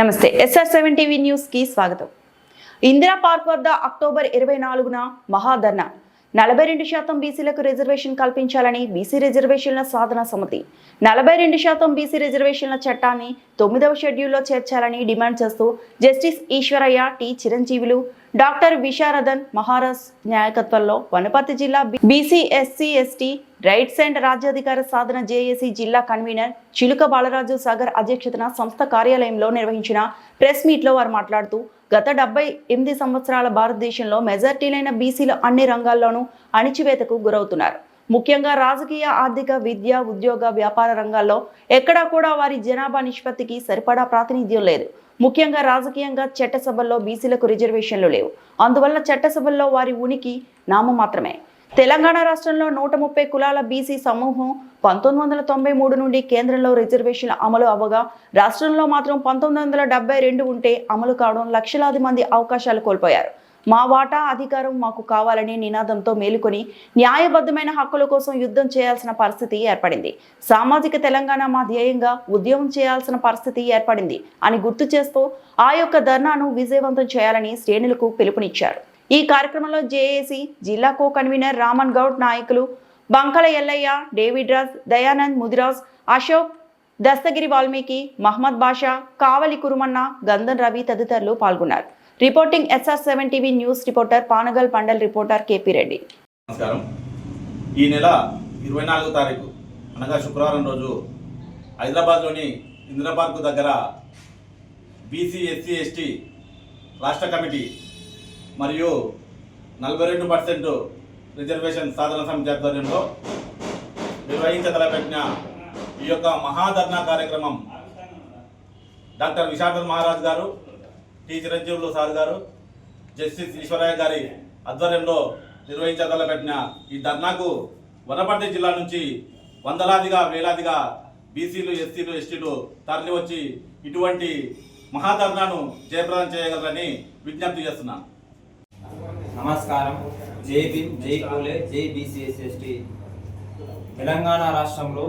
నమస్తే SR seven TV న్యూస్కి స్వాగతం. ఇందిరా పార్క్ వద్ద అక్టోబర్ ఇరవై నాలుగున మహాధర్నా. నలభై రెండు శాతం బీసీలకు రిజర్వేషన్ కల్పించాలని బీసీ రిజర్వేషన్ల సాధన సమితి. నలభై రెండు శాతం బీసీ రిజర్వేషన్ల చట్టాన్ని తొమ్మిదవ షెడ్యూల్లో చేర్చాలని డిమాండ్ చేస్తూ justice Eshwaraiah T Chiranjeevulu doctor Visharadan Maharaj నాయకత్వంలో వనపర్తి జిల్లా BC SC ST rights and రాజ్యాధికార సాధన జేఏసీ జిల్లా కన్వీనర్ చిలుక బాలరాజు సాగర్ అధ్యక్షతన సంస్థ కార్యాలయంలో నిర్వహించిన ప్రెస్ మీట్లో వారు మాట్లాడుతూ గత డెబ్బై ఎనిమిది సంవత్సరాల భారతదేశంలో మెజార్టీలైన బీసీలు అన్ని రంగాల్లోనూ అణిచివేతకు గురవుతున్నారు. ముఖ్యంగా రాజకీయ ఆర్థిక విద్య ఉద్యోగ వ్యాపార రంగాల్లో ఎక్కడా కూడా వారి జనాభా నిష్పత్తికి సరిపడా ప్రాతినిధ్యం లేదు. ముఖ్యంగా రాజకీయంగా చట్టసభల్లో బీసీలకు రిజర్వేషన్లు లేవు. అందువల్ల చట్టసభల్లో వారి ఉనికి నామమాత్రమే తెలంగాణ రాష్ట్రంలో నూట ముప్పై కులాల బీసీ సమూహం పంతొమ్మిది వందల తొంభై మూడు నుండి కేంద్రంలో రిజర్వేషన్లు అమలు అవ్వగా రాష్ట్రంలో మాత్రం పంతొమ్మిది వందల డెబ్బై రెండు ఉంటే అమలు కావడం లక్షలాది మంది అవకాశాలు కోల్పోయారు. మా వాటా అధికారం మాకు కావాలనే నినాదంతో మేలుకొని న్యాయబద్ధమైన హక్కుల కోసం యుద్ధం చేయాల్సిన పరిస్థితి ఏర్పడింది. సామాజిక తెలంగాణ మా ధ్యేయంగా ఉద్యమం చేయాల్సిన పరిస్థితి ఏర్పడింది అని గుర్తు చేస్తూ ఆ యొక్క ధర్నాను విజయవంతం చేయాలని శ్రేణులకు పిలుపునిచ్చారు. ఈ కార్యక్రమంలో జేఏసీ జిల్లా కో కన్వీనర్ రామన్ గౌడ్ నాయకులు బంకల ఎల్లయ్య డేవిడ్ రాజ్ దయానంద్ ముదిరాజ్ అశోక్ దస్తగిరి వాల్మీకి మహమ్మద్ బాషా కావలి కురుమన్న గంధన్ రవి తదితరులు పాల్గొన్నారు. Reporting S R seven TV news reporter Panagal pandal reporter KP Reddy. నమస్కారం. ఈ నెల ఇరవై నాలుగో తారీఖు అనగా శుక్రవారం రోజు హైదరాబాద్లోని ఇందిరా దగ్గర బీసీ ఎస్సీ ఎస్టీ రాష్ట్ర కమిటీ మరియు నలభై రెండు పర్సెంట్ రిజర్వేషన్ సాధన సమితి ఆధ్వర్యంలో నిర్వహించదలపెట్టిన ఈ యొక్క మహాధర్నా కార్యక్రమం డాక్టర్ విశాఖర్ మహారాజ్ గారు టి. చిరంజీవులు సార్ గారు జస్టిస్ ఈశ్వరయ్య గారి ఆధ్వర్యంలో నిర్వహించదలపెట్టిన ఈ ధర్నాకు వనపర్తి జిల్లా నుంచి వందలాదిగా వేలాదిగా బీసీలు ఎస్సీలు ఎస్టీలు తరలి వచ్చి ఇటువంటి మహాధర్నాను జయప్రదం చేయగలరని విజ్ఞప్తి చేస్తున్నాను. నమస్కారం. జై భీమ్ జై పూలే జై బీసీఎస్ఎస్టీ తెలంగాణ రాష్ట్రంలో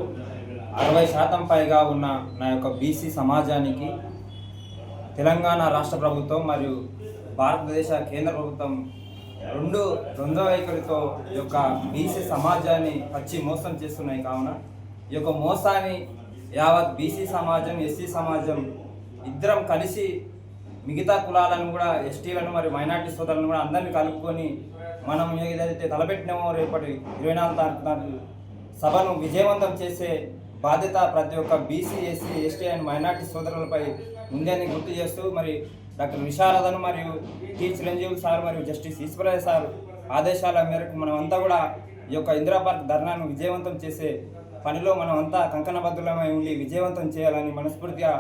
అరవై శాతం పైగా ఉన్న నా యొక్క బీసీ సమాజానికి తెలంగాణ రాష్ట్ర ప్రభుత్వం మరియు భారతదేశ కేంద్ర ప్రభుత్వం రెండు ద్వంద్వ వైఖరితో ఈ యొక్క బీసీ సమాజాన్ని పచ్చి మోసం చేస్తున్నాయి కావున ఈ యొక్క మోసాన్ని యావత్ బీసీ సమాజం ఎస్సీ సమాజం ఇద్దరం కలిసి మిగతా కులాలను కూడా ఎస్టీలను మరియు మైనార్టీ సోదరులను కూడా అందరినీ కలుపుకొని మనం ఏదైతే తలపెట్టినామో రేపటి ఇరవై నాలుగు తారీఖు సభను విజయవంతం చేసే బాధ్యత ప్రతి ఒక్క BC SC ST and minority సోదరులపై ఉందని గుర్తు చేస్తూ మరి డాక్టర్ విశారదన్ మరియు టి చిరంజీవి సార్ మరియు జస్టిస్ ఈశ్వరయ్య సార్ ఆదేశాల మేరకు మనమంతా కూడా ఈ యొక్క ఇందిరా పార్క్ ధర్నాను విజయవంతం చేసే పనిలో మనం అంతా కంకణబద్ధులమై ఉండి విజయవంతం చేయాలని మనస్ఫూర్తిగా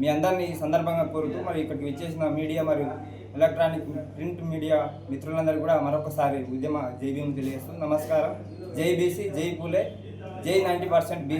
మీ అందరినీ ఈ సందర్భంగా కోరుతూ మరి ఇక్కడికి విచ్చేసిన మీడియా మరియు ఎలక్ట్రానిక్ ప్రింట్ మీడియా మిత్రులందరూ కూడా మరొకసారి ఉద్యమ జై భీమ్ తెలియజేస్తూ నమస్కారం. జై బీసీ జై పూలే. జై నైంటీ పర్సెంట్ బీసీ